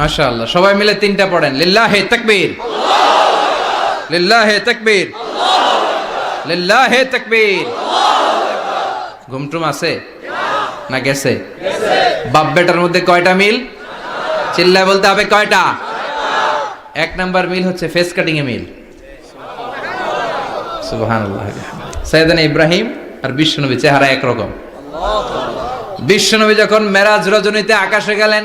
মাশাআল্লাহ। সবাই মিলে তিনটা পড়েন। লিল্লাহে তাকবীর। লিল্লাহে তাকবীর। লিল্লাহে তাকবীর। ঘুমটুম আছে? না গেছে? বাপ বেটার মধ্যে কয়টা মিল? চিল্লায় বলতে হবে কয়টা? এক নাম্বার মিল হচ্ছে ফেস কাটিং এ মিল। সুবহানাল্লাহ। ইব্রাহিম আর বিশ্বনবী চেহারা একরকম। বিশ্বনবী যখন মেরাজ রজনীতে আকাশে গেলেন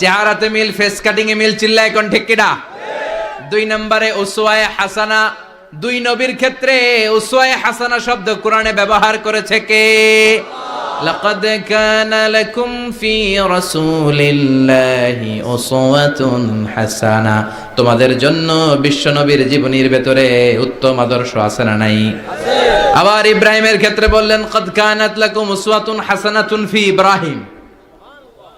চেহারাতে মিল ফেস কাটিং এ মিল, চিল্লায় কোন ঠিক কিনা দুই নম্বরে উসওয়ায়ে হাসানা। দুই নবীর ক্ষেত্রে উসওয়ায়ে হাসানা শব্দ কোরআনে ব্যবহার করেছে কে? লাকাদ কানা লাকুম ফি রাসূলিল্লাহি উসওয়াতুন হাসানা। তোমাদের জন্য বিশ্বনবীর জীবনীর ভেতরে উত্তম আদর্শ আছে না নাই? আবার ইব্রাহিমের ক্ষেত্রে বললেন কদ কানাত লাকুম উসওয়াতুন হাসানাতুন ফি ইব্রাহিম।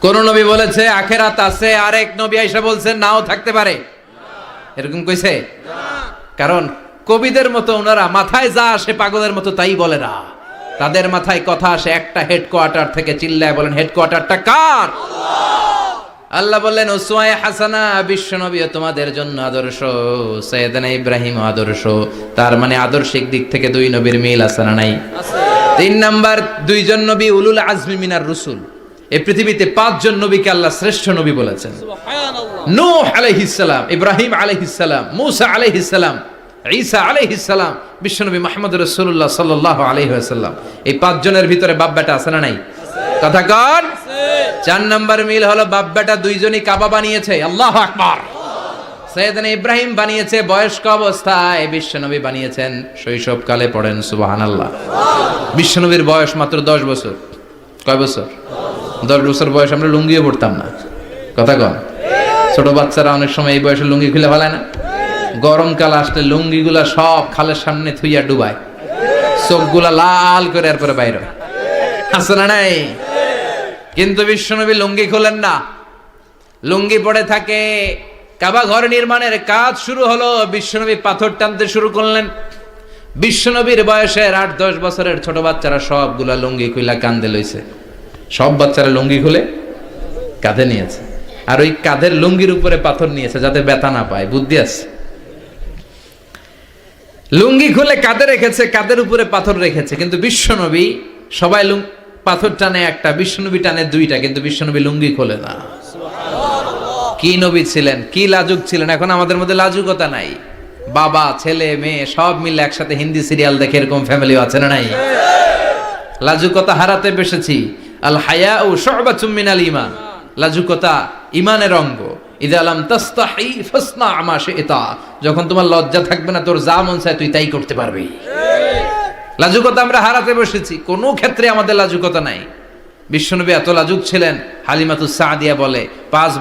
কোন নবী বলেছে আখেরাত আছে। আরেক নবী আইসা বলছে নাও থাকতে পারে। এরকম কইছে? কারণ কবিদের মতো ওনারা মাথায় যা আসে পাগলের মতো তাই বলে না। তাদের মাথায় কথা আসে একটা হেডকোয়ার্টার থেকে চিল্লায় বলেন হেডকোয়ার্টারটা কার? আল্লাহ বললেন ওসুয়ায় হাসানা বিশ্বনবী তোমাদের জন্য আদর্শ। সৈয়দানা ইব্রাহিম আদর্শ। তার মানে আদর্শিক দিক থেকে দুই নবীর মিল আছে না নাই? তিন নাম্বার দুইজন নবী উলুল আজমি মিনার রসুল। এই পৃথিবীতে পাঁচজন নবীকে আল্লাহ শ্রেষ্ঠ নবী বলেছেন। নূহ আলাইহিসসালাম ইব্রাহিম আলাইহিসসালাম মুসা আলাইহিসসালাম ঈসা আলাইহিসসালাম বিশ্বনবী মুহাম্মদ রাসূলুল্লাহ সাল্লাল্লাহু আলাইহি ওয়াসাল্লাম। এই পাঁচজনের ভিতরে বাপ বেটা আছে না নাই? কথা কন। চার নাম্বার মিল হলো বাপ বেটা দুইজনই কাবা বানিয়েছে। আল্লাহু আকবার। সৈয়দনা ইব্রাহিম বানিয়েছে বয়স্ক অবস্থায় বিশ্বনবী বানিয়েছেন। শৈশবকালে পড়েন সুবহানাল্লাহ। বিশ্বনবীর বয়স মাত্র দশ বছর। কয় বছর? দশ বছর বয়স আমরা লুঙ্গিও পড়তাম না। কথা কন। ছোট বাচ্চারা অনেক সময় এই বয়সে লুঙ্গি খুলে ফেলায় না। গরমকাল আসলে লুঙ্গিগুলা সব খালের সামনে থুইয়া ডুবায়। চোখগুলা লাল করে এরপরে বাইরে হয়। আছে না নাই? কিন্তু বিশ্বনবী লুঙ্গি খোলেন না। লুঙ্গি পড়ে থাকে, কাবা ঘর নির্মাণের কাজ শুরু হলো, বিশ্বনবী পাথর টানতে শুরু করলেন। বিশ্বনবীর বয়সের আট দশ বছরের ছোট বাচ্চারা সবগুলা লুঙ্গি খুইলা কান্দে লইছে। সব বাচ্চারা লুঙ্গি খুলে কাঁধে নিয়েছে। আর ওই কাঁধের লুঙ্গির উপরে পাথর নিয়েছে যাতে ব্যথা না পায়। বুদ্ধি আছে? লুঙ্গি খুলে কাঁধে রেখেছে, কাঁধের উপরে পাথর রেখেছে। কিন্তু বিশ্বনবী সবাই পাথর টানে একটা, বিশ্বনবী টানে দুইটা, কিন্তু বিশ্বনবী লুঙ্গি খোলে না। কি নবী ছিলেন? কি লাজুক ছিলেন? এখন আমাদের মধ্যে লাজুকতা নাই। বাবা, ছেলে, মেয়ে, সব মিলে একসাথে হিন্দি সিরিয়াল দেখে এরকম ফ্যামিলি আছে না নাই? লাজুকতা হারাতে বসেছি। আল লাজুকতা অঙ্গ। যখন তোমার লজ্জা থাকবে না, তোর যা মন চায় তুই তাই করতে পারবি। লাজুকতা আমরা হারাতে বসেছি। কোনো ক্ষেত্রে আমাদের লাজুকতা নাই। বিশ্বনবী এত লাজুক ছিলেন, হালিমাতুস সাদিয়া বলে, পাঁচ